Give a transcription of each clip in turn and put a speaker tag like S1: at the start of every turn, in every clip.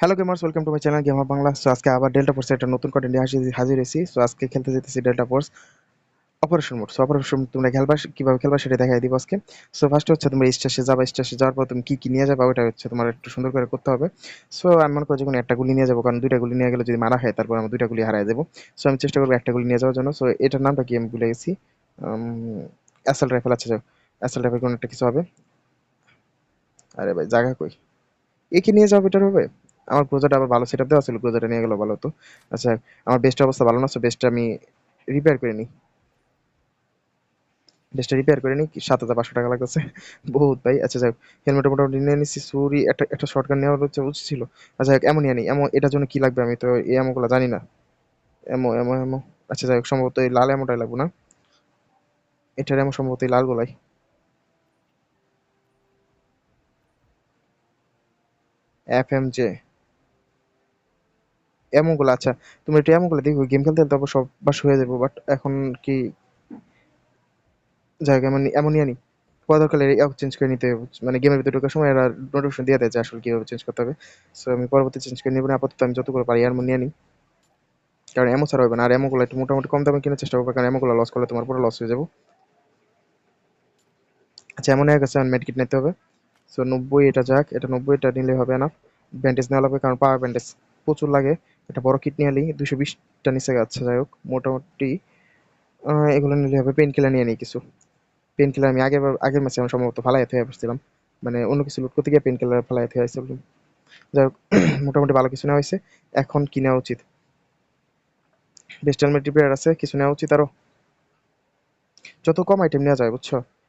S1: Hello gamers welcome to my channel gamer Bangla so আজকে আবার delta ফোর্সের একটা নতুন কন্টেন্ট নিয়ে হাসি হাজির হয়েছি। সো আজকে খেলতে যেতেছি delta force operation mode so operation তোমরা খেলবা, কীভাবে খেলবা সেটা দেখাই দিব আজকে। সো ফার্স্ট হচ্ছে তোমরা স্টেশে যাবা স্টেশে যাওয়ার পর তুমি কী কী নিয়ে যাবা ওটা হচ্ছে তোমার একটু সুন্দর করে করতে হবে। সো আমি মনে করি যখন একটা গুলি নিয়ে যাব, কারণ দুইটা গুলি নিয়ে গেলে যদি মারা হয়, তারপর আমরা দুইটা গুলি হারাই দেবো সো আমি চেষ্টা করব একটা গুলি নিয়ে যাওয়ার জন্য। সো এটার নামটা কি আমি ভুলে গেছি। অ্যাসেল রাইফেল আছে যাও। অ্যাসেল রাইফেল কোনো একটা কিছু হবে। আরে ভাই জায়গা কই? এ কি নিয়ে যাওয়া বেটার হবে? আমার ক্লোজারটা আবার ভালো সেটআপ দেওয়া ছিল ক্লোজারটা নিয়ে গেল ভালো হতো আচ্ছা আমার বেস্টের অবস্থা ভালো না? সো বেস্টটা আমি রিপেয়ার করে নিই। বেস্টটা রিপেয়ার করে নিই, সাত হাজার পাঁচশো টাকা লাগতেছে। বহুত ভাই। আচ্ছা যাই হেলমেটটা মোটামুটি নিয়ে নিচ্ছি সুরি একটা একটা শর্ট গান নেওয়ার হচ্ছে, উচিত ছিল। আচ্ছা যাই এমনই আনি। এমন এটার জন্য কি লাগবে? আমি তো এই এমনগুলো জানি না। এমো এমো এমো আচ্ছা যাই সম্ভবত এই লাল এমনটাই লাগবো না? এটার এমন সম্ভবত এই লাল গোলাই এফ এম জে এমনগুলো আচ্ছা তুমি একটু এমনগুলো দেখো গেম খেলতে খেলতে তারপর সব বাস হয়ে যাব বাট এখন কি যাই হোক এমন এমনই আনি পরকালে চেঞ্জ করে নিতে মানে গেমের ভিতরে ঢোকার সময় এরা নোটিফিকেশন দিয়ে দেয় যে আসলে কীভাবে চেঞ্জ করতে হবে। সো আমি পরবর্তী চেঞ্জ করে নেব না, আপাতত আমি যতগুলো পারি এমন নিই কারণ এমন ছাড়া হবে না, আর এমনগুলো একটু মোটামুটি কম দামে কেনার চেষ্টা করব, কারণ এমনগুলো লস করলে তোমার পুরো লস হয়ে যাব। আচ্ছা এমন নিতে হবে। সো নব্বই এটা যাক, এটা নব্বই এটা নিলে হবে না ব্যান্ডেজ নেওয়া লাগবে, কারণ পাওয়ার ব্যান্ডেজ প্রচুর লাগে। এটা বড় কিট নিয়ে নিই দুশো বিশটা নিচে আচ্ছা যাই হোক, মোটামুটি এগুলো নিলে হবে পেন কিলার নিয়ে নিই কিছু। পেন কিলার আমি আগের আগের ম্যাচে আমি সম্ভবত ফালাই হয়ে বসছিলাম। মানে অন্য কিছু লুট করতে গিয়ে পেন কিলার ফালাই হয়ে আসছে যাই হোক, মোটামুটি ভালো কিছু নেওয়া হয়েছে। এখন কি নেওয়া উচিত? বেস্ট হেলমেট রিপেয়ার আছে, কিছু নেওয়া উচিত আরও যত কম আইটেম নেওয়া যায়, বুঝছ?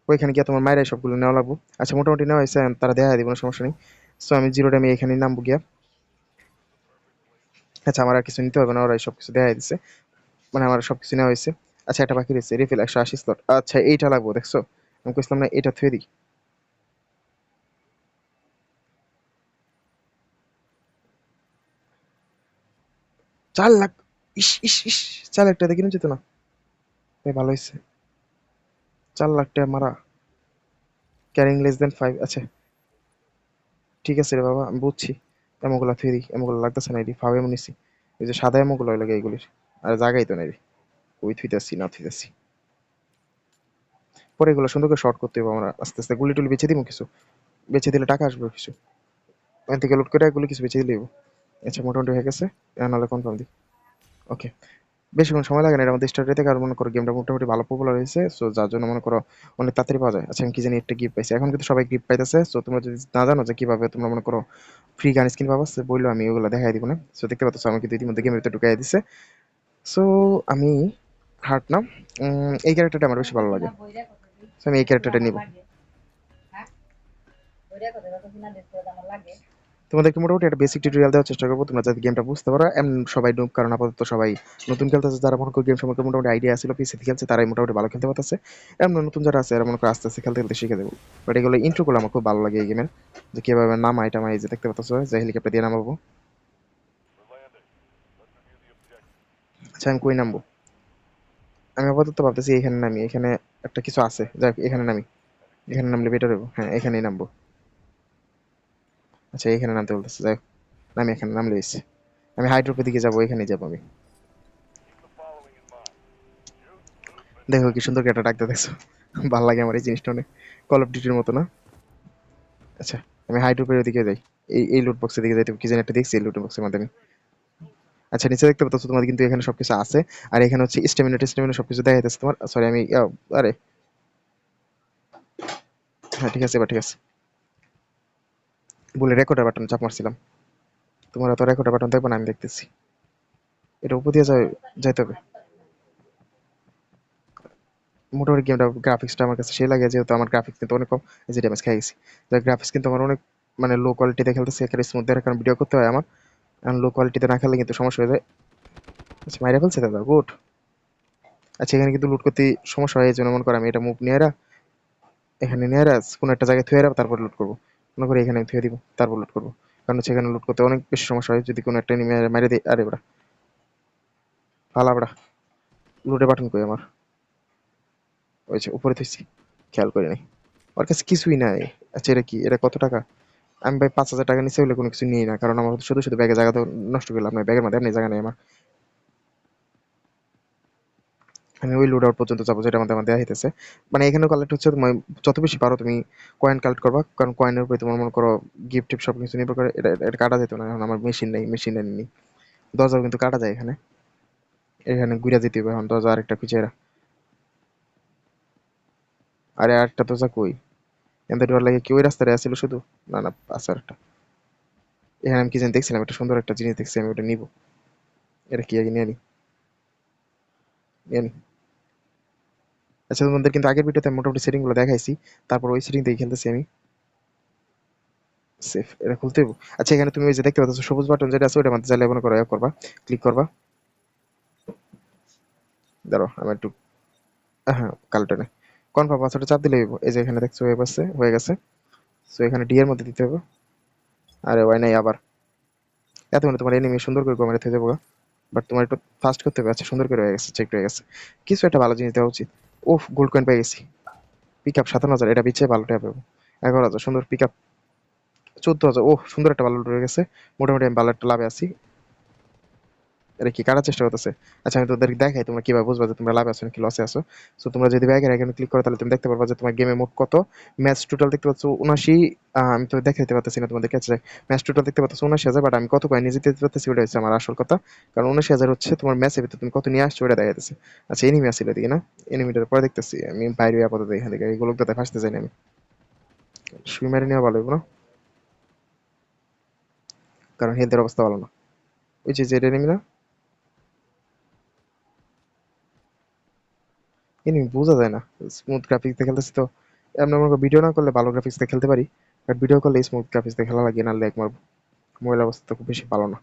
S1: ওইখানে গিয়ে তোমার মায়ের সবগুলো নেওয়া লাগবো। আচ্ছা মোটামুটি নেওয়া হয়েছে, তারা দেখা দিব কোনো সমস্যা নেই। সো আমি জিরো টাইমে এখানেই নামবো গিয়া। আচ্ছা আমার আর কিছু নিতে হবে না ওরা সব কিছু দেখাই দিচ্ছে মানে আমার সব কিছু নেওয়া হয়েছে। আচ্ছা একটা বাকি রয়েছে রিফিল একশো আশি স্লট আচ্ছা এইটা লাগবো, দেখছ? আমি কইছিলাম না, এটা থুয়ে দিই। চার লাখ, ইস ইস ইস, চার লাখ টাকা কিনে যেত না। ভালো হয়েছে। চার লাখ টাকা মারা। ক্যারিং লেস দেন ফাইভ আচ্ছা। ঠিক আছে রে বাবা, আমি বুঝছি। এমোগুলো থুয়ে এমগুলা লাগতেছে না এটি, ফাও এমন নিছি এই যে সাদা এমোগুলো লাগে এগুলির আর জায়গাই তো নাই ওই থুইতেছি, না থুইতেছি। পরে এগুলো সুন্দর করে শর্ট করতে হবে আমরা। আস্তে আস্তে গুলি টুলি বেছে দিব কিছু। বেছে দিলে টাকা আসবে কিছু। এখান থেকে লোড করে এগুলো কিছু বেছে দিলে আচ্ছা মোটামুটি হয়ে গেছে। নাহলে কনফার্ম দিই। ওকে বেশিক্ষণ সময় লাগে না এর মধ্যে স্টার্ট থেকে আর মনে করো গেমটা মোটামুটি ভালো পপুলার হয়েছে সো যার জন্য মনে করো অনেক তাড়াতাড়ি পাওয়া যায়। আচ্ছা আমি কি জানি একটা গিফট পাইছি। এখন কিন্তু সবাই গিফট পাইতেছে সো তোমরা যদি না জানো যে কীভাবে তোমরা মনে করো ফ্রি গান স্কিন পাবা, সে বলল আমি ওগুলো দেখাই দিব না। সো দেখতে পাচ্ছ আমি কিন্তু ইতিমধ্যে গেমের ভিতরে ঢুকাই দিছে। সো আমি হার্ট না এই ক্যারেক্টারটা আমার বেশি ভালো লাগে। সো আমি এই ক্যারেক্টারটা নিব। তোমাদেরকে মোটামুটি একটা বেসিক টিউটোরিয়াল দেওয়ার চেষ্টা করব। তোমরা যাতে গেমটা বুঝতে পারো। এমন সবাই ডুব কারণ আপাতত সবাই নতুন খেলতেছে, যারা মনে করো গেম সম্পর্কে মোটামুটি আইডিয়া ছিল পিসিতে খেলছে, তারাই মোটামুটি ভালো খেলতে পারতেছে। এমন নতুন যারা আছে, এরা মনে করো আস্তে আস্তে খেলতে খেলতে শিখে দেবো। বাট এগুলো ইন্ট্রোগুলো আমার খুব ভালো লাগে এই গেমের যে কীভাবে নাম আইটাম এই যে দেখতে পাচ্ছ যে হেলিকপ্টার দিয়ে নামাবো। আচ্ছা আমি কই নামবো? আমি আপাতত ভাবতেছি এখানে নামি, এখানে একটা কিছু আছে। যাক, এখানে নামি। এখানে নামলে বেটার হব হ্যাঁ এখানেই নামবো। আচ্ছা এখানে নামতে বলতেছে, যাই আমি এখানে নাম এসেছি আমি হাইড্রোপের দিকে যাব এখানে যাব আমি। দেখো কি সুন্দর একটা ডাকতে দেখছ। ভালো লাগে আমার এই জিনিসটা অনেক। কল অফ ডিউটির মতো না? আচ্ছা আমি হাইড্রোপের দিকে যাই। এই এই লুট বক্সের দিকে যাইতে কি যেন একটা দেখছি এই লুট বক্সের মাধ্যমে আচ্ছা নিচে দেখতে পাচ্ছ তোমার কিন্তু এখানে সবকিছু আছে। আর এখানে হচ্ছে স্টেমিনা টেস্টেমিনা সবকিছু দেখা যাচ্ছে তোমার। সরি আমি আরে। হ্যাঁ ঠিক আছে, এবার ঠিক আছে। বলে রেকর্ডার বাটন চাপ মারছিলাম। তোমার অত রেকর্ডার বাটন দেখব না, আমি দেখতেছি। এটা উপর দিয়ে যাইতে হবে। মোটামুটি গেমটা গ্রাফিক্সটা আমার কাছে সেই লাগে, যেহেতু আমার গ্রাফিক্স কিন্তু অনেক কম যে ড্যামেজ খাই গেছি। যার গ্রাফিক্স কিন্তু আমার অনেক মানে লো কোয়ালিটিতে খেলতেছে এখানে স্মুথ দেওয়ার কারণ ভিডিও করতে হয় আমার। লো কোয়ালিটিতে না খেললে কিন্তু সমস্যা হয়ে যায়। আচ্ছা মাইরা ফেলছে দাদা গুড আচ্ছা এখানে কিন্তু লুট করতে সমস্যা হয়, এই জন্য মনে করো আমি এটা মুভ নিয়ে এখানে নিয়ে কোনো একটা জায়গায় থুয়ে তারপর লুট করব। মনে করি এখানে থুয়ে দিব, তারপর লুট করব। কারণ সেখানে লুট করতে অনেক বেশি সমস্যা হয়, যদি কোনো একটা এনিমি মেরে দিই আরে বড়া। ফালা বড়া। লুটে বাটন কই আমার? ওই যে উপরে থুইছি খেয়াল করি নাই ওর কাছে কিছুই নাই। আচ্ছা এটা কি? এটা কত টাকা? আমি ভাই পাঁচ হাজার টাকা নিচে হলে কোনো কিছু নিই না, কারণ আমার শুধু শুধু ব্যাগে জায়গা তো নষ্ট করলাম না ব্যাগের মধ্যে এমনি জায়গা নেই আমার। আমি ওই লোড আউট পর্যন্ত যাব যেটা আমাদের আমাদের হইতেছে মানে এখানে কালেক্ট হচ্ছে তুমি যত বেশি পারো তুমি কয়েন কালেক্ট করবা। কারণ কয়েনের উপরে তোমার মনে করো গিফট টিপ সব কিছু নির্ভর করে, এটা কাটা যেত না। এখন আমার মেশিন নেই মেশিন নেই। দরজাও কিন্তু কাটা যায় এখানে। এখানে ঘুরে যেতে হবে এখন। দরজা আরেকটা খুঁজে এরা। আরে আরেকটা দরজা কই? এনতে ডর লাগে কি ওই রাস্তায় আসছিল শুধু? না না, আছে আরেকটা। এখানে আমি কি জানি দেখছিলাম? একটা সুন্দর একটা জিনিস দেখছি, আমি ওটা নিব। এটা কি আগে নিয়ে নিয়ে নি আচ্ছা তোমাদের কিন্তু আগের ভিডিওতে মোটামুটি সেটিংগুলো দেখাইছি। তারপর ওই সেটিং দিয়ে খেলতেছি আমি। সেফ এটা খুলতে আচ্ছা এখানে তুমি ওই যে দেখতে পাচ্ছ সবুজ বাটন যেটা আছে ওটার মধ্যে চাইলে মনে করো করবা ক্লিক করবা। দাঁড়াও, আমি একটু হ্যাঁ কালোটা কনফার্ম পাসওয়ার্ডে চাপ দিলে হইব। এই যে এখানে দেখছ হয়ে গেছে হয়ে গেছে। সো এখানে ডি এর মধ্যে দিতে হবে আরে ওয়াই নাই আবার? এত মানে তোমার এনিমি সুন্দর করে গোমারে থেকে যাব বাট তোমার একটু ফাস্ট করতে হবে। আচ্ছা সুন্দর করে হয়ে গেছে চেক হয়ে গেছে। কিছু একটা ভালো জিনিস দেওয়া উচিত। ওফ গোল্ড কয়েন পেয়ে গেছি। পিক আপ সাতান্ন হাজার, এটা বিচ্ছে ভালো ট্যাপ এগারো হাজার, সুন্দর পিক আপ চোদ্দ হাজার ও সুন্দর একটা ভালো রয়ে গেছে। মোটামুটি আমি ভালো একটা লাভে আছি। এটা কি কাটার চেষ্টা করতেছে? আচ্ছা আমি তোদের দেখাই, তোমরা কীভাবে বুঝবা যে তোমরা লাভে আছো নাকি লসে আছো? সো তোমরা যদি ব্যাগের আইকনে ক্লিক করো, তাহলে তুমি দেখতে পারবা যে তোমার গেমে মোট কত ম্যাচ টোটাল দেখতে পাচ্ছ উনাশি আমি তো দেখাইতে পারতেছি না তোমাদের কাছে ম্যাচ টোটাল দেখতে পাচ্ছ উনাশি হাজার বাট আমি কত কয়েন নিজে দিতে পারতেছি ওটা হচ্ছে আমার আসল কথা। কারণ উনাশি হাজার হচ্ছে তোমার ম্যাচের ভিতরে তুমি কত নিয়ে আসছো ওটা দেখা যাচ্ছে আচ্ছা এনিমি আসছিল এদিকে, না? এনিমিটার পরে দেখতেছি, আমি বাইরে আপাতত এখান থেকে এগুলো তো ফাঁসতে চাই না আমি। শুই মেরে নেওয়া ভালো না? কারণ হেলথের অবস্থা ভালো না। ওই যে যে এনিমি না? এনিমি বোঝা যায় না স্মুথ গ্রাফিক্স খেলতেছি তো। এমন মনে করো ভিডিও না করলে ভালো গ্রাফিক্স দিয়ে খেলতে পারি বাট ভিডিও করলে স্মুথ গ্রাফিক্স দিয়ে খেলা লাগে না লেগ মারবো মোবাইল অবস্থা তো খুব বেশি ভালো না।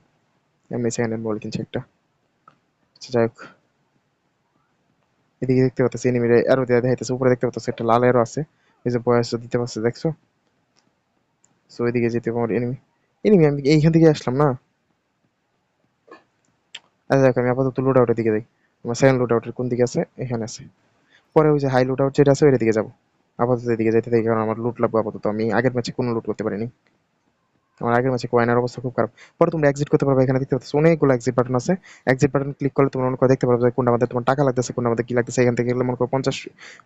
S1: এমনি সেকেন্ড হ্যান্ড মোবাইল কিনছি একটা। আচ্ছা যাই হোক। এদিকে দেখতে পাচ্ছি এনিমির অ্যারো দেওয়া দেখাইতেছে, উপরে দেখতে পাচ্ছি একটা লাল অ্যারো আছে। এই যে বয়স দিতে পারছে, দেখছ? সো ওইদিকে যেতে আমার এনিমি এনিমি আমি এইখান থেকে আসলাম না? আচ্ছা দেখো আমি আপাতত লুট আউটের দিকে যাই। আমার সেকেন্ড লুট আউটের কোন দিকে আছে? এখানে আছে। পরে ওই যে হাই লুট আউট যেটা আছে ওইটার দিকে যাব। আপাতত এদিকে যেতে থাকি, কারণ আমার লুট লাগবে আপাতত। আমি আগের ম্যাচে কোনো লুট করতে পারিনি। আমার আগের ম্যাচে কয়েনের অবস্থা খুব খারাপ। পরে তোমরা এক্সিট করতে পারবে, এখানে দেখতে পাচ্ছ অনেকগুলো এক্সিট বাটন আছে। এক্সিট বাটন ক্লিক করলে তোমরা করে দেখতে পারবে কোনটা আমাদের তোমার টাকা লাগতেছে, কোনটা আমাদের কি লাগতেছে। এখান থেকে গেলে মনে করো পঞ্চাশ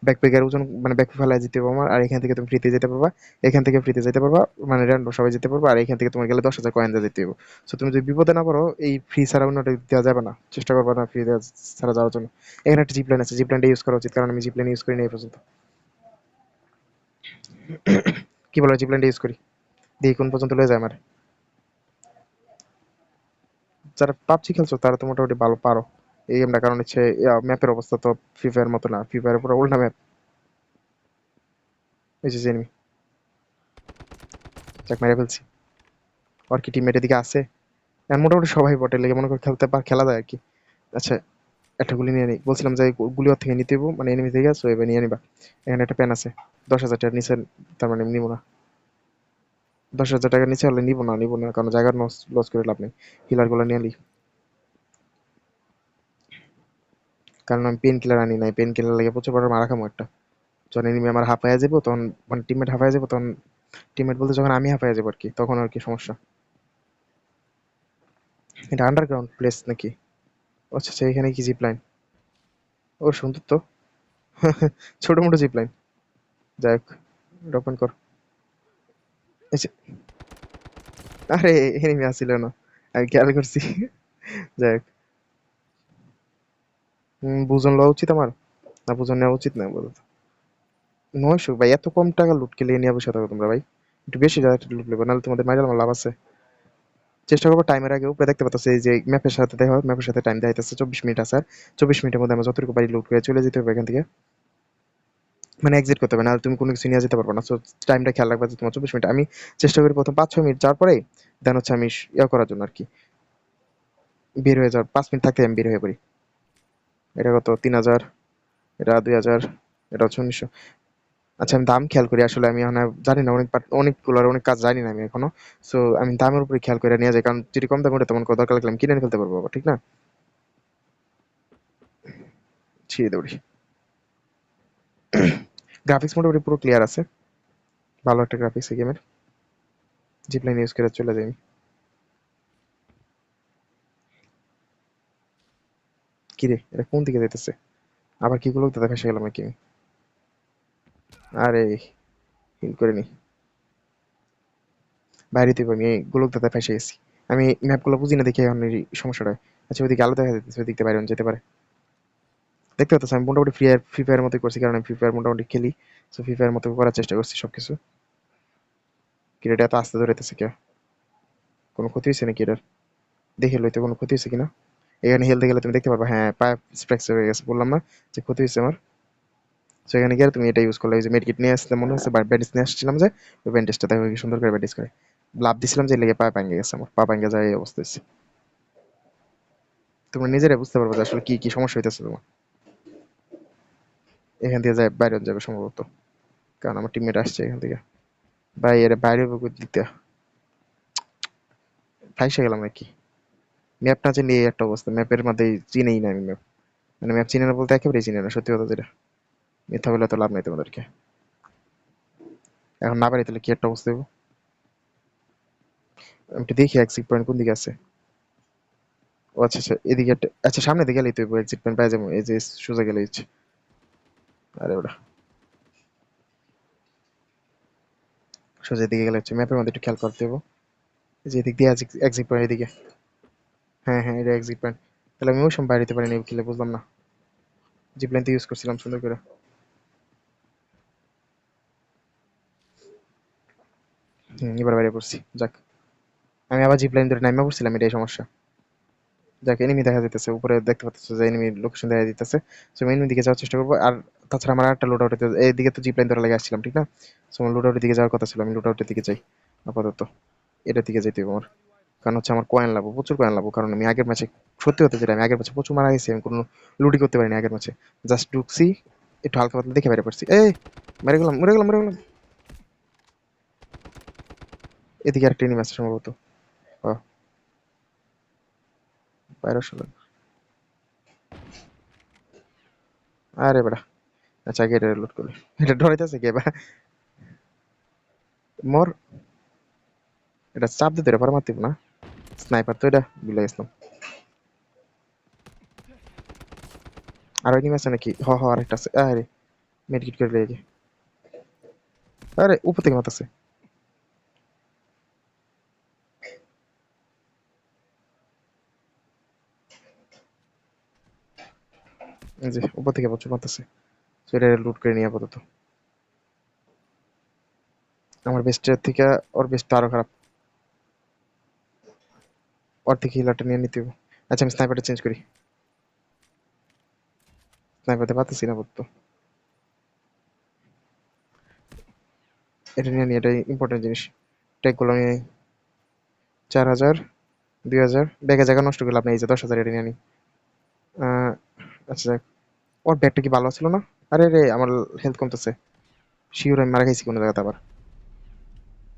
S1: ব্যাকপ্যাকের ওজন মানে ব্যাকপ্যাক ফেলায় যেতে পারব আর এখান থেকে তুমি ফ্রিতে যেতে পারবা। এখান থেকে ফ্রিতে যেতে পারবা মানে র্যান্ডম সবাই যেতে পারবা। আর এখান থেকে তোমার গেলে দশ হাজার কয়েন যেতে হবে সো তুমি যদি বিপদে না পারো এই ফ্রি ছাড়া অন্যটা দেওয়া যাবে না। চেষ্টা করবা না ফ্রি ছাড়া যাওয়ার জন্য। এখানে একটা জিপলাইন আছে। জিপলাইনটা ইউজ করা উচিত, কারণ আমি জিপলাইন ইউজ করি না এই পর্যন্ত। কি বলো জিপলাইনটা ইউজ করি? কোন পর্যন্ত লয়ে যায় আমার? যারা পাবজি খেলছো, তারা তো মোটামুটি ভালো পারো। এই গেমটা কারণ হচ্ছে ম্যাপের অবস্থা তো ফ্রি ফায়ার মতো না। ফ্রি ফায়ারের পুরো উল্টা ম্যাপ। এই যে মেরে ফেলছি। আর কি টিমমেট এদিকে আছে? আর মোটামুটি সবাই বটে, লেগে মনে করে খেলতে পার, খেলা যায় আর কি। আচ্ছা একটা গুলি নিয়ে নিই। বলছিলাম যে গুলি থেকে নিতে মানে এনিমি থেকে সো এবার নিয়ে নিবা। এখানে একটা প্যান আছে। দশ হাজার টাকার নিচে, তার মানে নিবো না। দশ হাজার টাকার নিচে হলে নিবো না নিবো না, কারণ জায়গার লস করে লাভ নেই। হিলারগুলো নিয়ে কারণ আমি পেন কিলার আনি নাই পেন কিলার লাগে প্রচুর বড় মারা খামো একটা। যখন এনিমি আমার হাঁপায়া যাব তখন মানে টিমমেট হাঁপায়া যাব তখন টিমমেট বলতে যখন আমি হাঁপায়া যাব আর কি, তখন আর কি সমস্যা। এটা আন্ডারগ্রাউন্ড প্লেস নাকি? আচ্ছা আচ্ছা এখানে কি জিপ লাইন ও সুন্দর তো। ছোট মোটো জিপ লাইন যাই হোক, এটা ওপেন কর। আরে এনিমি আসছিল না। আমি খেয়াল করছি। যাই হোক। বুজন লওয়া উচিত আমার? না, বুজন নেওয়া উচিত না বলতো নয়শো? ভাই, এত কম টাকা লুট কে নিয়ে বসে তোমরা, ভাই। একটু বেশি জায়গা লুট নেবে, নাহলে তোমাদের মাইরাল আমার লাভ আছে। চেষ্টা করব টাইমের আগে উপরে দেখতে পাচ্ছি যে ম্যাপের সাথে দেখা ম্যাপের সাথে টাইম দেখাইতেছে। চব্বিশ মিনিট আছে চব্বিশ মিনিটের মধ্যে আমরা যতটুকু বাড়ি লুট করে চলে যেতে হবে এখান থেকে। মানে এক্সিট করতে হবে না তুমি কোনো কিছু নিয়ে যেতে পারবে না। সো টাইমটা খেয়াল রাখবে যে তোমার চব্বিশ মিনিট, আমি চেষ্টা করি প্রথম পাঁচ ছয় মিনিট যাওয়ার পরে দেন হচ্ছে আমি ইয়ে করার জন্য আর কি বের হয়ে যাওয়ার পাঁচ মিনিট থাকতে আমি বের হয়ে পড়ি। এটা কত? তিন হাজার, এটা দুই হাজার, এটা হচ্ছে উনিশশো। আচ্ছা আমি দাম খেয়াল করি, আসলে আমি জানি না, অনেক অনেকগুলোর অনেক কাজ জানি না আমি এখনও। সো আমি দামের উপরে খেয়াল করে নিয়ে যাই, কারণ যদি কম দাম ওঠে তেমন কোনো দরকার লাগলে আমি কিনে ফেলতে পারব ঠিক না? ছিঁড়ে দৌড়ি। গ্রাফিক্স মোটামুটি পুরো ক্লিয়ার আছে। ভালো একটা গ্রাফিক্স এই গেমের জিপ লাইন ইউজ করে চলে যাই। কি রে, এটা কোন দিকে যাইতেছে? আবার কি গুলো ফেসে গেলাম আমি? আরে হিল করে নি। বাইরে তুই আমি গোলক দাদা ফেসে গেছি। আমি ম্যাপগুলো বুঝি না, দেখে এখন সমস্যাটা। আচ্ছা ওইদিকে আলো দেখা যাইতেছে, ওইদিক বাইরে যেতে পারে। দেখতে পাচ্ছ, আমি মোটামুটি ফ্রি ফায়ার ফ্রি ফায়ার মতোই করছি, কারণ আমি ফ্রি ফায়ার মোটামুটি খেলি। সো ফ্রি ফায়ার মতো করার চেষ্টা করছি সবকিছু। কিরেটা এত আস্তে ধরেতেছে কেউ কোনো ক্ষতি হয়েছে নাকি এটার দেখে লইতে কোনো ক্ষতি হয়েছে কিনা? এখানে হেলতে গেলে তুমি দেখতে পারবে হ্যাঁ পায়ে ফ্র্যাকচার হয়ে গেছে, বললাম না যে ক্ষতি হয়েছে আমার। তো এখানে গেলে তুমি এটা ইউজ করলে, ওই যে মেডিকিট নিয়ে আসতে মনে হচ্ছে ব্যান্ডেজ নিয়ে আসছিলাম যে, ওই ব্যান্ডেজটা দেখো সুন্দর করে ব্যান্ডেজ করে। লাভ দিছিলাম যে, লেগে পা ভাঙে গেছে আমার, পা ভাঙে যায় এই অবস্থা তোমরা নিজেরাই বুঝতে পারবে যে আসলে কি কি সমস্যা হইতেছে তোমার। এখান থেকে যায় বাইরে যাবে সম্ভবত। কারণ আমার টিমমেট আসছে এখান থেকে। ভাই এর বাইরে দিতে? ফাইসে গেলাম নাকি? ম্যাপ না চিনি এই একটা অবস্থা। ম্যাপের মধ্যে চিনেই না আমি ম্যাপ মানে ম্যাপ চিনে না বলতে একেবারেই চিনে না, সত্যি কথা যেটা। মিথ্যা বলে তো লাভ নাই তোমাদেরকে। এখন না পারি তাহলে কি একটা অবস্থা দেবো আমি দেখি এক্সিট পয়েন্ট কোন দিকে আছে। ও আচ্ছা আচ্ছা এদিকে আচ্ছা সামনে দিকে গেলেই তো এক্সিট পয়েন্ট পাই যাব। এই যে সোজা গেলে আরে ওটা। সোজা দিকে গেলে হচ্ছে ম্যাপের মধ্যে একটু খেয়াল করতে হবে যে এদিক দিয়ে এক্সিট পয়েন্ট এদিকে। হ্যাঁ হ্যাঁ এটা এক্সিট পয়েন্ট তাহলে আমি ওই সময় বাইরে যেতে পারিনি কিলে বুঝলাম না। জিপ লাইন তো ইউজ করছিলাম সুন্দর করে। হুম, এবার বাইরে পড়ছি, যাক। আমি আবার জিপ লাইন ধরে নাইমা পড়ছিলাম, এটাই সমস্যা। যাক এনিমি দেখা যাইতেছে, উপরে দেখতে পাচ্ছ যে এনিমি লোকেশন দেখা যাইতেছে। সো আমি এনিমি দিকে যাওয়ার চেষ্টা করব। আর তাছাড়া আমার একটা লোড আউটে এইদিকে তো জিপ লাইন ধরে লেগে আসছিলাম, ঠিক না? সো আমার লোড আউটের দিকে যাওয়ার কথা ছিল, আমি লোড আউটের দিকে যাই, আপাতত। এটার দিকে যেতে হবে আমার। কারণ হচ্ছে আমার কয়েন লাগবো, প্রচুর কয়েন লাগবো, কারণ আমি আগের ম্যাচে সত্যি হতে যেটা, আমি আগের ম্যাচে প্রচুর মারা গেছি, আমি কোনো লুটি করতে পারিনি আগের ম্যাচে জাস্ট ঢুকছি, একটু হালকা পাতলা দেখে বাইরে পারছি এই মেরে গেলাম মরে গেলাম মরে গেলাম। এদিকে আরেকটা এনিমি আছে সম্ভবত। আসলে আরে বেটা আচ্ছা আগে এটা লোড করি। এটা ডরাইতেছে কে বা? মোর। এটা চাপ দিতে রে পারমাতিব না। স্নাইপার তো এটা ভুলে গেছিলাম। আর ওই আছে নাকি? হ হ, আরেকটা আছে। আরে মেডিকেট করে লেগে আরে, উপর থেকে মাতাছে যে, উপর থেকে প্রচুর মারতেছে। সেটা লুট করে নিয়ে আপাতত। আমার বেস্টের থেকে, ওর বেস্টটা আরও খারাপ। ওর থেকে হিলারটা নিয়ে নিতে আচ্ছা আমি স্নাইপারটা চেঞ্জ করি। স্নাইপারতে পারতেছি না বলতো এটা নিয়ে নিই এটা ইম্পর্টেন্ট জিনিস। ট্যাগগুলো নিই চার হাজার, দুই হাজার। ব্যাগে জায়গা নষ্ট করলে আপনি এই যে দশ হাজার এটা নিয়ে নিই আচ্ছা ওর ব্যাগটা কি ভালো ছিল না? আরে রে, আমার হেলথ কমতেছে। শিওর আমি মারা কোনো জায়গাতে আবার।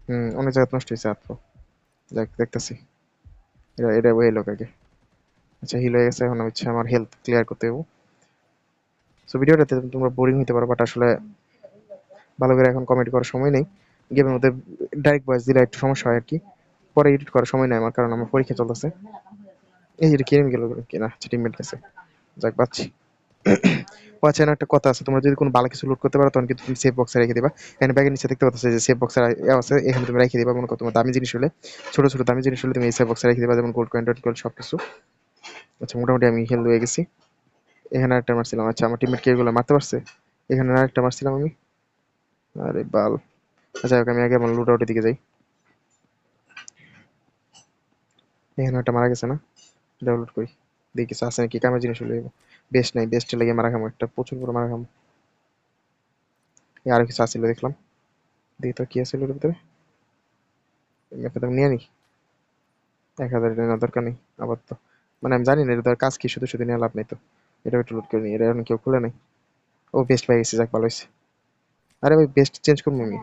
S1: হুম, অনেক জায়গাতে নষ্ট হয়েছে আত্ম দেখতেছি। এটা এটা ওই লোক আগে। আচ্ছা হিল হয়ে গেছে, এখন হচ্ছে আমার হেলথ ক্লিয়ার করতে সো ভিডিওটাতে তোমরা বোরিং হতে পারো বাট আসলে ভালো করে এখন কমেন্ট করার সময় নেই। গেমের মধ্যে ডাইরেক্ট ভয়েস দিলে একটু সমস্যা হয় আর কি। পরে এডিট করার সময় নেই আমার, কারণ আমার পরীক্ষা চলতেছে। এই যে কিনে গেল কিনা গেছে যাক, পাচ্ছি। ও আচ্ছা একটা কথা আছে, তোমরা যদি কোনো ভালো কিছু লুট করতে পারো, তখন কিন্তু তুমি সেফ বক্সে রেখে দিবা। এখানে ব্যাগের নিচে দেখতে পাচ্ছ যে সেফ বক্সের আছে, এখানে তুমি রেখে দিবা। মনে করো তোমার দামি জিনিস হলে, ছোট ছোট দামি জিনিস হলে তুমি এই সেফ বক্সে রেখে দিবা, যেমন গোল্ড কয়েন ডট গোল্ড সব কিছু আচ্ছা মোটামুটি আমি হেল হয়ে গেছি। এখানে একটা মারছিলাম। আচ্ছা আমার টিমমেট কে এগুলো মারতে পারছে? এখানে আরেকটা মারছিলাম আমি। আরে বাল। আচ্ছা আমি আগে আমার লুট আউটের দিকে যাই। এখানে একটা মারা গেছে না? ডাউনলোড করি। দেখি কিছু আছে নাকি? কামের জিনিস হলে? বেস্ট নাই বেস্টে লেগে মারা খামো একটা প্রচুর বড় মারা খামো। আরও কিছু আসছিল দেখলাম। দেখি তো কি আসছিল ওর ভিতরে? ম্যাপে নিয়ে নি এক হাজার নেওয়ার দরকার নেই আবার তো মানে আমি জানি না এটা কাজ কি? শুধু শুধু নিয়ে লাভ নেই তো। এটা একটু লোড করে নি এটা এখন কেউ খুলে নাই। ও বেস্ট পাই গেছে যাক ভালো হয়েছে। আরে ভাই বেস্ট চেঞ্জ করব আমি।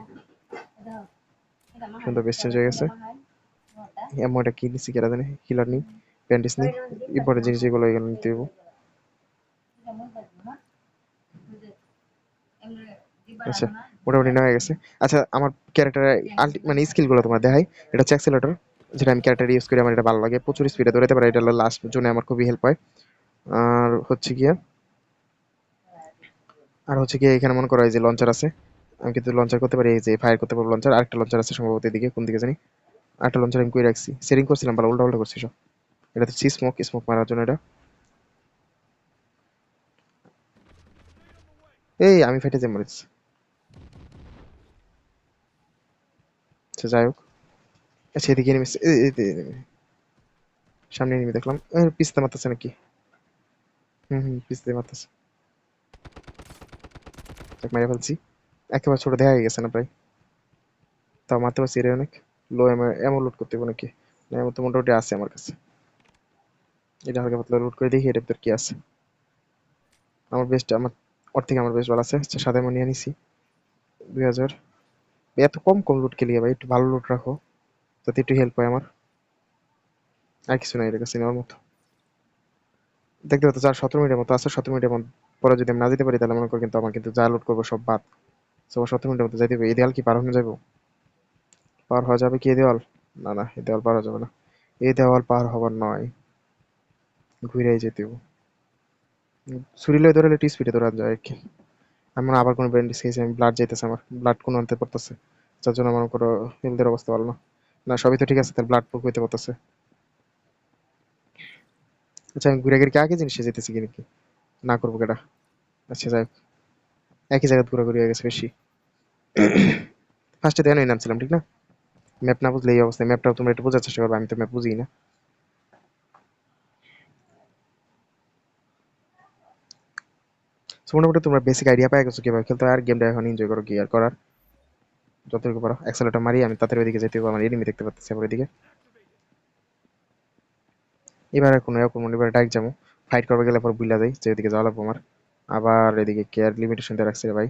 S1: সুন্দর বেস্ট চেঞ্জ হয়ে গেছে। এমন এটা কি নিচ্ছি কেরা জানে? হিলার নেই। প্যান্টিস নেই। ইম্পর্টেন্ট জিনিস যেগুলো এগুলো নিতে হইব। আচ্ছা মোটামুটি নেওয়া গেছে। আচ্ছা আমার ক্যারেক্টারের মানে স্কিলগুলো তোমার দেখাই। এটা হচ্ছে অ্যাক্সেলেটর যেটা আমি ক্যারেক্টার ইউজ করি আমার এটা ভালো লাগে। প্রচুর স্পিডে দৌড়াতে পারে এটা লাস্ট জোনে আমার খুবই হেল্প হয়। আর হচ্ছে গিয়ে আর হচ্ছে গিয়ে এখানে মনে করো এই যে লঞ্চার আছে। আমি কিন্তু লঞ্চার করতে পারি এই যে ফায়ার করতে পারব লঞ্চার আরেকটা লঞ্চার আছে সম্ভবত এদিকে কোন দিকে জানি। আরেকটা লঞ্চার আমি করে রাখছি? সেটিং করছিলাম ভালো উল্টা উল্টা করছি সব। এটা তো সি স্মোক স্মোক মারার জন্য এটা এই আমি ফেটে যে মরেছি আচ্ছা যাই হোক আচ্ছা এদিকে নেমে সামনে নেমে দেখলাম পিছতে মারতেছে নাকি হুম হুম পিছতে মারতেছে মেরে ফেলছি একেবারে ছোট দেখা গেছে না প্রায় তাও মারতে পারছি এর অনেক লো এমন লুট করতে হবে নাকি এমন তো মোটামুটি আছে আমার কাছে এটা হালকা পাতলা করে দেখি ভিতর কি আছে। আমার বেস্ট আমার আমার ভালো আছে সাদা দুই হাজার। এত কম কম লুট ভাই, একটু ভালো লুট রাখো যাতে একটু হেল্প হয় আমার। আর কিছু নাই কাছে নেওয়ার মতো। দেখতে পাচ্ছ সতেরো মিনিটের মতো আছে, সতেরো মিনিটের পরে যদি আমি না যেতে পারি, তাহলে মনে করো কিন্তু আমার কিন্তু যা করব সব বাদ। সব সতেরো মিনিটের হবে, এই দেওয়াল কি পার হয়ে যাব পার হওয়া যাবে কি দেওয়াল না না, এই দেওয়াল পার হওয়া যাবে না। এই দেওয়াল পার হবার নয়। ঘুরেই যেতে ছুরি ধরে টি স্পিডে দৌড়ান যায় আর কি। এমন আবার কোনো ব্যান্ডেজ খেয়েছি আমি ব্লাড যাইতেছে আমার। ব্লাড কোনো আনতে পারতেছে। যার জন্য মনে করো হেলথের অবস্থা ভালো না। না, সবই তো ঠিক আছে তার ব্লাড হইতে পারতেছে। আচ্ছা আমি ঘুরে ঘুরে কি আগে জিনিসে যেতেছি কি নাকি? না করব কেটা আচ্ছা যাই। একই জায়গায় ঘোরাঘুরি হয়ে গেছে বেশি। ফার্স্টে দেখানোই নামছিলাম, ঠিক না? ম্যাপ না বুঝলে এই অবস্থায় ম্যাপটাও তোমরা একটু বোঝার চেষ্টা করবে, আমি তো ম্যাপ বুঝি না। So, মোটামুটি তোমরা বেসিক আইডিয়া পাই গেছো কীভাবে খেলতে আর গেমটা এখন এনজয় করো আর করার। যতটুকু পারো অ্যাক্সেলেটর মারি আমি তাদের ওইদিকে যেতে আমার এনিমি দেখতে পাচ্ছি আবার ওইদিকে। এবার এখন এরকম এবার ডাইক যাব। ফাইট করবে গেলে পর বুইলা যাই যে ওইদিকে যাওয়া আমার। আবার এদিকে কেয়ার লিমিটেশন দিয়ে রাখছে ভাই।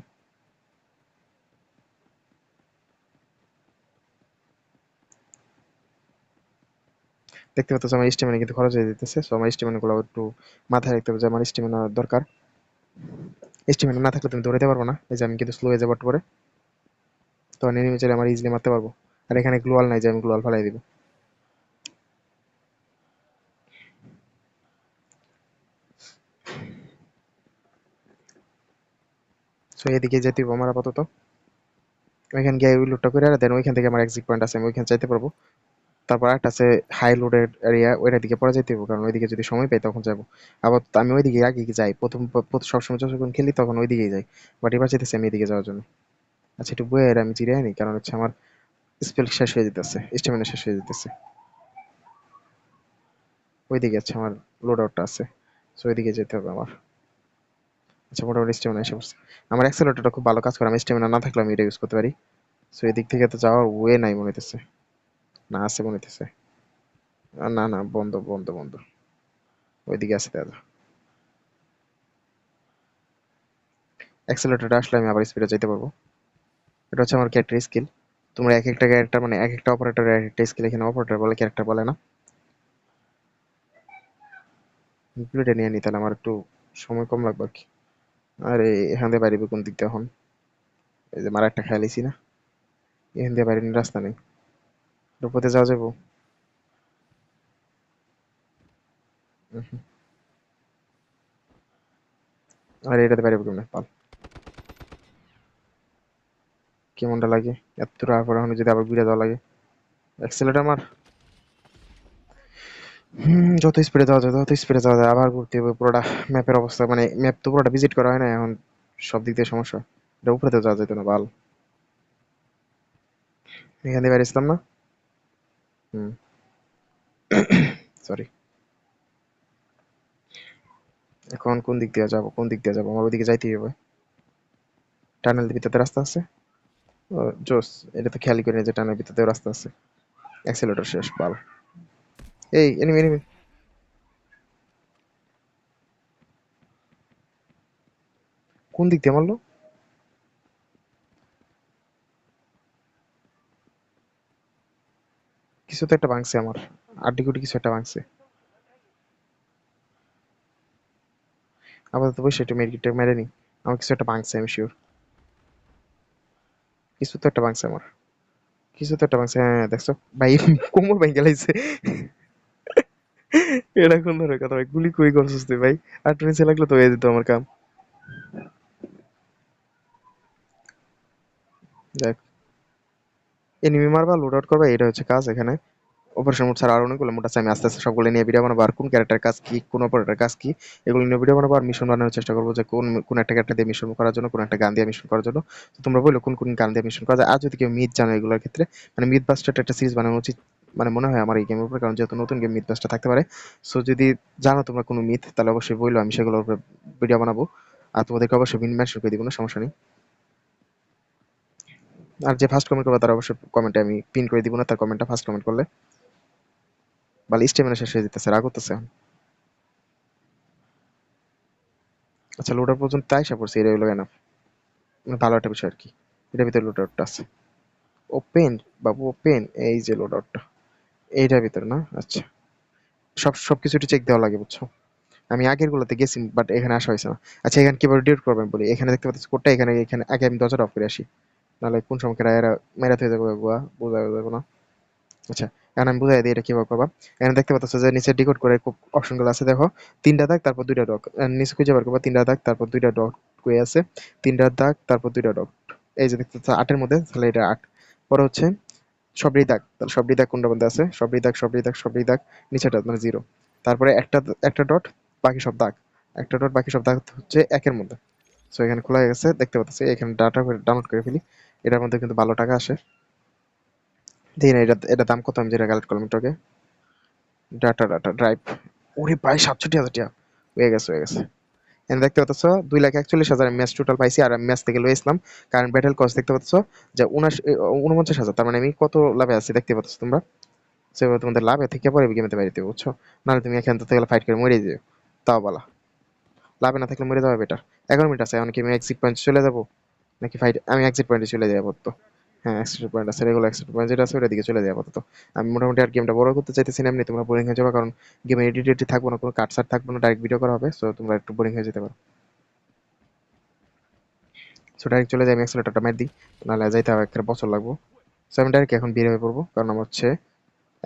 S1: দেখতে পাচ্ছ আমার স্টেমিনা কিন্তু খরচ হয়ে যেতেছে সো আমার স্টেমিনা গুলো একটু মাথায় রাখতে হবে যে আমার স্টেমিনা দরকার। স্টেমিনা না থাকলে তুমি দৌড়াতে পারব না। এই যে আমি কিন্তু স্লো হয়ে যাব পরে। তখন এনিমি চাইলে আমার ইজিলি মারতে পারব। আর এখানে গ্লোয়াল নাই যে আমি গ্লোয়াল ফেলাই দিব। সো এদিকে যেতে হবে আমার আপাতত। ওইখানে গিয়ে ওই লুটটা করে আর দেন, ওইখান থেকে আমার এক্সিট পয়েন্ট আছে, আমি ওইখানে যাইতে পারব। তারপর একটা আছে হাই লোডের এরিয়া ওইটার দিকে পরে হবে কারণ ওইদিকে যদি সময় পাই তখন যাব। আবার আমি ওইদিকে আগে যাই, প্রথম সবসময় যখন খেলি তখন ওইদিকেই যাই বাট এবার যেতেছি আমি এদিকে যাওয়ার জন্য। আচ্ছা একটু বয়ে আমি জিরে আনি, কারণ হচ্ছে আমার স্পেল শেষ হয়ে যেতেছে স্টেমিনা শেষ হয়ে যেতেছে। ওইদিকে আছে আমার লোড আউটটা আছে সো ওইদিকে যেতে হবে আমার। আচ্ছা মোটামুটি স্টেমিনা এসে পড়ছে। আমার অ্যাক্সেলেটরটা খুব ভালো কাজ করে, আমি স্টেমিনা না থাকলে আমি এটা ইউজ করতে পারি। সো এদিক থেকে তো যাওয়ার ওয়ে নাই মনে হইতেছে। না, আছে হইতেছে। না না, বন্ধ বন্ধ বন্ধ। ওইদিকে আছে দাদা। অ্যাক্সেলেটরটা আসলে আমি আবার স্পিডে যেতে পারব। এটা হচ্ছে আমার ক্যারেক্টার স্কিল তোমরা এক একটা ক্যারেক্টার মানে এক একটা অপারেটরের এক একটা স্কিল এখানে অপারেটর বলে ক্যারেক্টার বলে না। বুলেটে নিয়ে নি, তাহলে আমার একটু সময় কম লাগবে আর কি। আরে, এখান দিয়ে বাইরে কোন দিয়ে এখন। এই যে মারা একটা খেয়ালিছি না। এখান দিয়ে বাইরে রাস্তা নেই। রূপতে যাওয়া যাব। আরে, এটাতে বাইরে কেমনে পাল। কেমনটা লাগে? এত পর এখন যদি আবার ঘুরে যাওয়া লাগে। অ্যাক্সেলেটার আমার যত স্পিডে যাওয়া যায়, তত স্পিডে যাওয়া যায়। আবার ঘুরতে হবে পুরোটা ম্যাপের অবস্থা। মানে ম্যাপ তো পুরোটা ভিজিট করা হয় না, এখন সব দিক দিয়ে সমস্যা। এটা উপরে তো যাওয়া যেত না বাল এখান দিয়ে বেরিয়েছিলাম না? হুম সরি এখন কোন দিক দিয়ে যাব? কোন দিক দিয়ে যাব? আমার ওদিকে যাইতেই হবে। টানেল ভিতরে রাস্তা আছে। ও জোস এটা তো খেয়ালই করি না যে টানেল ভিতরে রাস্তা আছে। অ্যাক্সেলেটর শেষ বাল। এই এনিমি এনিমি কোন দিক দিয়ে মারলো? কিছু তো একটা ভাঙছে আমার। আড্ডি কুটি কিছু একটা ভাঙছে। আপাতত বসে একটু মেডিকেটটা মেরে নি আমার কিছু একটা ভাঙছে, আমি শিওর কিছু তো একটা ভাঙছে আমার। কিছু তো একটা ভাঙছে হ্যাঁ দেখছ? ভাই, কোমর ভেঙে লাইছে। এটা কোন ধরনের কথা? ভাই, গুলি কই করছিস তুই, ভাই? আর নিচে লাগল তো হয়ে যেত আমার কাম। দেখ এনিমি মারবা লোড আউট করবা এটা হচ্ছে কাজ এখানে। অপারেশন মোড ছাড়া আর অনেকগুলো মোড আছে, আমি আস্তে আস্তে সবগুলো নিয়ে ভিডিও বানাবো। আর কোন ক্যারেক্টার কাজ কি, কোন অপারেটার কাজ কি, এগুলো নিয়ে ভিডিও বানাবো। আর মিশন বানানোর চেষ্টা করব যে কোন কোন একটা ক্যারেক্টার দিয়ে মিশন করার জন্য, কোন একটা গান দিয়ে মিশন করার জন্য। তো তোমরা বলো কোন কোন গান দিয়ে মিশন করা যায়। আর যদি কেউ মিথ জানো এগুলোর ক্ষেত্রে মানে মিথ বাস্টার একটা সিরিজ বানানো উচিত। মানে মনে হয় আমার এই গেমের উপরে, কারণ যেহেতু নতুন গেম মিথ বাস্টার থাকতে পারে। সো যদি জানো তোমরা কোনো মিথ তাহলে অবশ্যই বলল আমি সেগুলোর উপরে ভিডিও বানাবো। আর তোমাদেরকে অবশ্যই মেনশন করে দিব না সমস্যা নেই। আর যে ফার্স্ট কমেন্ট করবে তার অবশ্যই কমেন্টে আমি পিন করে দিব না, তার কমেন্টটা ফার্স্ট কমেন্ট করলে। বাল স্টেমিনা শেষ হয়ে যেতেছে, রাগ এখন। আচ্ছা লোডার পর্যন্ত আশা করছি এটা হলো কেন? মানে ভালো একটা বিষয় আর কি। এটার ভিতরে লোডারটা আছে। ওপেন বাবু ওপেন এই যে লোডারটা এইটার ভিতরে না? আচ্ছা। সব সব কিছু চেক দেওয়া লাগে, বুঝছ? আমি আগের গুলোতে গেছি বাট এখানে আসা হয়েছে না। আচ্ছা এখানে কীভাবে ডিলিট করবেন বলি? এখানে দেখতে পাচ্ছি কোডটা এখানে এখানে, আগে আমি দরজাটা অফ করে আসি। নাহলে কোন সময় এরা মেরাতে হয়ে যাবে বোঝা যাবে না আচ্ছা এখন আমি বুঝাই দিই এটা কীভাবে করবা এখানে দেখতে পাচ্ছ যে নিচে ডিকোড করে খুব অপশনগুলো আছে দেখো তিনটা দাগ তারপর দুইটা ডট নিচে খুঁজে বার করবা তিনটা দাগ তারপর দুইটা ডট আছে তিনটা দাগ তারপর দুইটা ডট এই যে দেখতে পাচ্ছ আটের মধ্যে তাহলে এটা আট পরে হচ্ছে সবরি দাগ তাহলে সবরি দাগ কোনটা মধ্যে আছে সবরি দাগ সবরি দাগ সবরি দাগ নিচেটা মানে জিরো তারপরে একটা একটা ডট বাকি সব দাগ একটা ডট বাকি সব দাগ হচ্ছে একের মধ্যে সো এখানে খোলা গেছে দেখতে পাচ্ছি এখানে ডাটা ডাউনলোড করে ফেলি এটার মধ্যে কিন্তু ভালো টাকা আসে। দেখি না এটা এটা দাম কত আমি যেটা কালেক্ট করলাম এটাকে ডাটা ডাটা ড্রাইভ ওরে ভাই, সাতষট্টি হাজার টাকা। হয়ে গেছে হয়ে গেছে। এখানে দেখতে পাচ্ছ, দুই লাখ একচল্লিশ হাজার ম্যাচ টোটাল পাইছি আর ম্যাচ থেকে লয়েছিলাম কারণ ব্যাটেল কস্ট দেখতে পাচ্ছ, যে উনাশ উনপঞ্চাশ হাজার। তার মানে আমি কত লাভে আছি দেখতে পাচ্ছ তোমরা? সেভাবে তোমাদের লাভে থেকে পরে গেমেতে বাইরে বুঝছ? নাহলে তুমি এখান থেকে ফাইট করে মরে যাও। তাও বলা। লাভে না থাকলে মরে যাওয়া বেটার এগারো মিনিট আছে, এখন কি আমি এক্সিট পয়েন্ট চলে যাব? নাকি ফাইট আমি এক্সিট পয়েন্টে চলে যাব তো হ্যাঁ পয়েন্ট আছে রেগুলার পয়েন্ট যেটা আছে ওটার দিকে চলে আমি মোটামুটি আর গেমটা বড় করতে চাইতেছি না, এমনি তোমরা বোরিং হয়ে কারণ এডিট থাকব না, কোনো কাট সাট থাকব না ডাইরেক্ট ভিডিও করা হবে সো তোমরা একটু বোরিং হয়ে যেতে পারো। সো ডাইরেক্ট চলে যাই, আমি মেরে দিই, নাহলে যাইতে হবে একটা বছর লাগবো। সো আমি ডাইরেক্ট এখন পড়ব, কারণ আমার হচ্ছে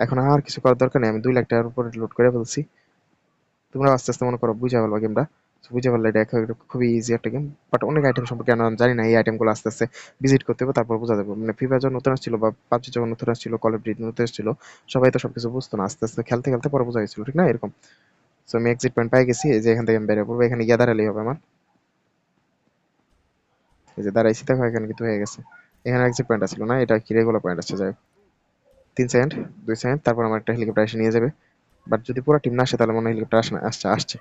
S1: এখন আর কিছু করার দরকার নেই, আমি দুই লাখ টাকার উপরে লোড করে ফেলছি। তোমরা আস্তে আস্তে মনে করো, বুঝে ফেলবা গেমটা বুঝে পারলে এটা খুবই ইজি একটা গেম বাট অনেক আইটেম সম্পর্কে আমি জানি না এই আইটেমগুলো আস্তে আস্তে ভিজিট করতে হবে, তারপর বোঝা যাবে। মানে যখন নতুন আসছিল বা পাবজি যখন নতুন আসছিল কল অফ ডিউটি নতুন আসছিল, সবাই তো সবকিছু বুঝতো না, আস্তে আস্তে খেলতে খেলতে পরে বোঝা গেছিল ঠিক না? এরকম। সো আমি এক্সিট পয়েন্ট পাই গেছি যে এখান থেকে আমি বেরিয়ে পড়ব, এখানে গিয়ে হবে আমার। এই যে দাঁড়াইছি, দেখো এখানে কিন্তু হয়ে গেছে। এখানে এক্সিট পয়েন্ট না, এটা কি রেগুলার পয়েন্ট আসছে, যাই তিন সেকেন্ড দুই সেকেন্ড তারপর আমার একটা হেলিকপ্টার এসে নিয়ে যাবে। বাট যদি পুরো টিম না আসে, তাহলে মনে হয় হেলিকপ্টার আসে না, আসছে আসছে।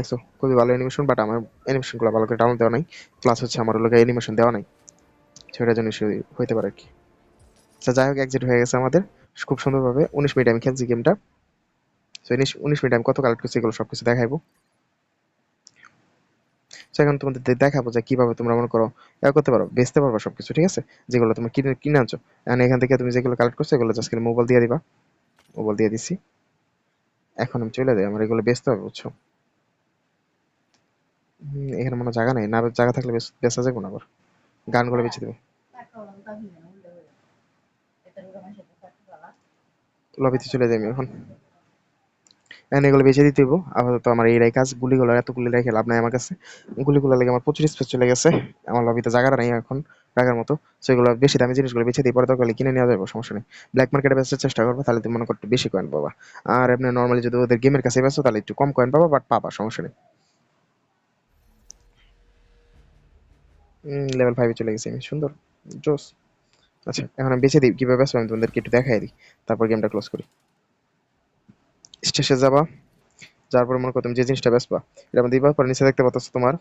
S1: দেখছ? খুবই ভালো অ্যানিমেশন বাট আমার অ্যানিমেশনগুলো ভালো করে ডাউনলোড দেওয়া নাই। প্লাস হচ্ছে আমার লোকে অ্যানিমেশন দেওয়া নাই। সেটার জন্য issue হইতে পারে আর কি। আচ্ছা যাই হোক এক্সিট হয়ে গেছে আমাদের। খুব সুন্দরভাবে উনিশ মিনিট আমি খেলছি গেমটা তো উনিশ উনিশ মিনিট আমি কত কালেক্ট করছি এগুলো সবকিছু দেখাইবো। তো এখন তোমাদের দেখাবো যে কীভাবে তোমরা মনে করো এ করতে পারো, বেচতে পারবে সবকিছু, ঠিক আছে? যেগুলো তুমি কিনে কিনে আনছো। এখন এখান থেকে তুমি যেগুলো কালেক্ট করছ, এগুলো জাস্ট মোবাইল দিয়ে দিবা। মোবাইল দিয়ে দিছি। এখন আমি চলে যাই, আমার এগুলো বেচতে হবে, বুঝছ? এখানে মনে জায়গা নাই। না, জায়গা থাকলে বেচ- যাবে না আবার। গানগুলো বেচে দেবো। লবিতে চলে যাই এখন। এখন এগুলো বেঁচে দিতে হইব। আপাতত আমার এই কাজ। গুলিগুলো এতগুলি রেখে লাভ নাই আমার কাছে। গুলিগুলো লেগে আমার প্রচুর স্পেস চলে গেছে। আমার লবিতে জায়গাটা নেই এখন রাখার মতো। সেগুলো বেশি দামি জিনিসগুলো বেছে দিই, পরে দরকার কিনে নেওয়া যাবে সমস্যা নেই। ব্ল্যাক মার্কেটে বেচার চেষ্টা করব, তাহলে তুমি মনে করতে বেশি কয়েন পাবা। আর এমনি নর্মালি যদি ওদের গেমের কাছে বেচো, তাহলে একটু কম কয়েন পাবা বাট পাবা, সমস্যা নেই। লেভেল ফাইভে চলে গেছি আমি। সুন্দর, জোস। আচ্ছা এখন আমি বেছে দিই, কীভাবে আসব আমি তোমাদেরকে একটু দেখাই দিই। তারপর গেমটা ক্লোজ করি। স্টেশে যাবা যার পরে মনে করো তুমি যে জিনিসটা বেসবা এটা দিবা পরে নিচে দেখতে পাচ্ছ তোমার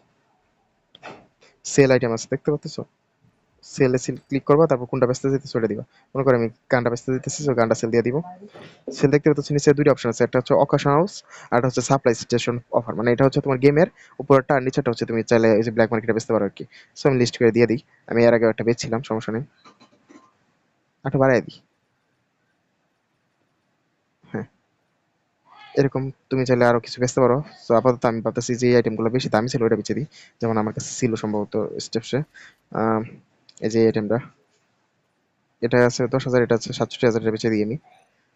S1: সেল আইটেম আছে, দেখতে পাচ্ছ সেলে ক্লিক করবা, তারপর কোনটা বেচতে যেতে চলে দিবা। মনে করো আমি গানটা বেচতে দিতেছি তো গানটা সেল দিয়ে দিব। সেল দেখতে পাচ্ছ, নিচে দুইটা অপশন আছে, একটা হচ্ছে অকেশন হাউস আর একটা হচ্ছে সাপ্লাই স্টেশন অফার মানে এটা হচ্ছে তোমার গেমের উপরটা আর নিচেটা হচ্ছে তুমি চাইলে এই যে ব্ল্যাক মার্কেটে বেচতে পারো আর কি সো আমি লিস্ট করে দিয়ে দিই। আমি এর আগে একটা বেচছিলাম, সমস্যা নেই। একটা বাড়াই দিই। হ্যাঁ। এরকম তুমি চাইলে আরও কিছু বেচতে পারো। সো আপাতত আমি ভাবতেছি যে আইটেমগুলো বেশি দামি ছিল ওটা বেচে দিই। যেমন আমার কাছে ছিল সম্ভবত স্টেপসে এই যে আইটেমটা এটা আছে দশ হাজার, এটা আছে সাতষট্টি হাজার, এটা বেচে দিই আমি।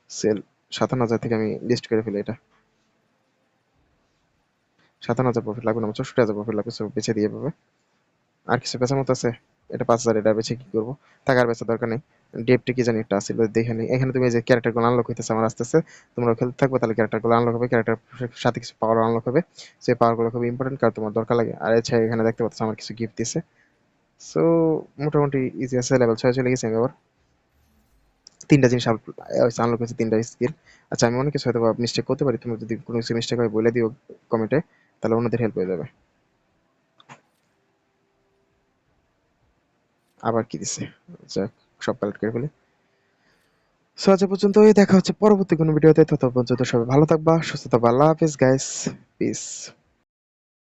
S1: সেল সাতান্ন হাজার থেকে আমি লিস্ট করে ফেলি এটা। সাতান্ন হাজার প্রফিট লাগবে না, আমার চৌষট্টি হাজার প্রফিট লাগবে সব বেচে দিয়ে পাবে আর কিছু বেচার মতো আছে? এটা পাঁচ হাজার, এটা বেচে কি করব? টাকা আর বেচার দরকার নেই। ডেপটি কি জানি একটা আছিল দেখে নেই। এখানে তুমি যে ক্যারেক্টারগুলো আনলক হইতেছে, আমার আস্তে আস্তে তোমরা খেলতে থাকবে, তাহলে ক্যারেক্টারগুলো আনলক হবে ক্যারেক্টার সাথে কিছু পাওয়ার আনলক হবে। সেই পাওয়ারগুলো খুব ইম্পর্টেন্ট কারণ তোমার দরকার লাগে। আর এছাড়া এখানে দেখতে পাচ্ছ, আমার কিছু গিফট দিছে। সো মোটামুটি ইজি আছে লেভেল ছয় চলে গেছে আমি আবার তিনটা জিনিস আনলক হয়েছে, তিনটা স্কিল আচ্ছা আমি অনেক কিছু হয়তো মিস্টেক করতে পারি। তুমি যদি কোনো কিছু মিস্টেক হয়, বলে দিও কমেন্টে তাহলে অন্যদের হেল্প হয়ে যাবে। আবার কি দিছে? সব কালেক্ট করে ফেলি। সো আজ পর্যন্তই, দেখা হচ্ছে পরবর্তী কোনো ভিডিওতে। তত পর্যন্ত সবাই ভালো থাকবা, সুস্থ থাকবা। আল্লাহ হাফিজ গাইস পিস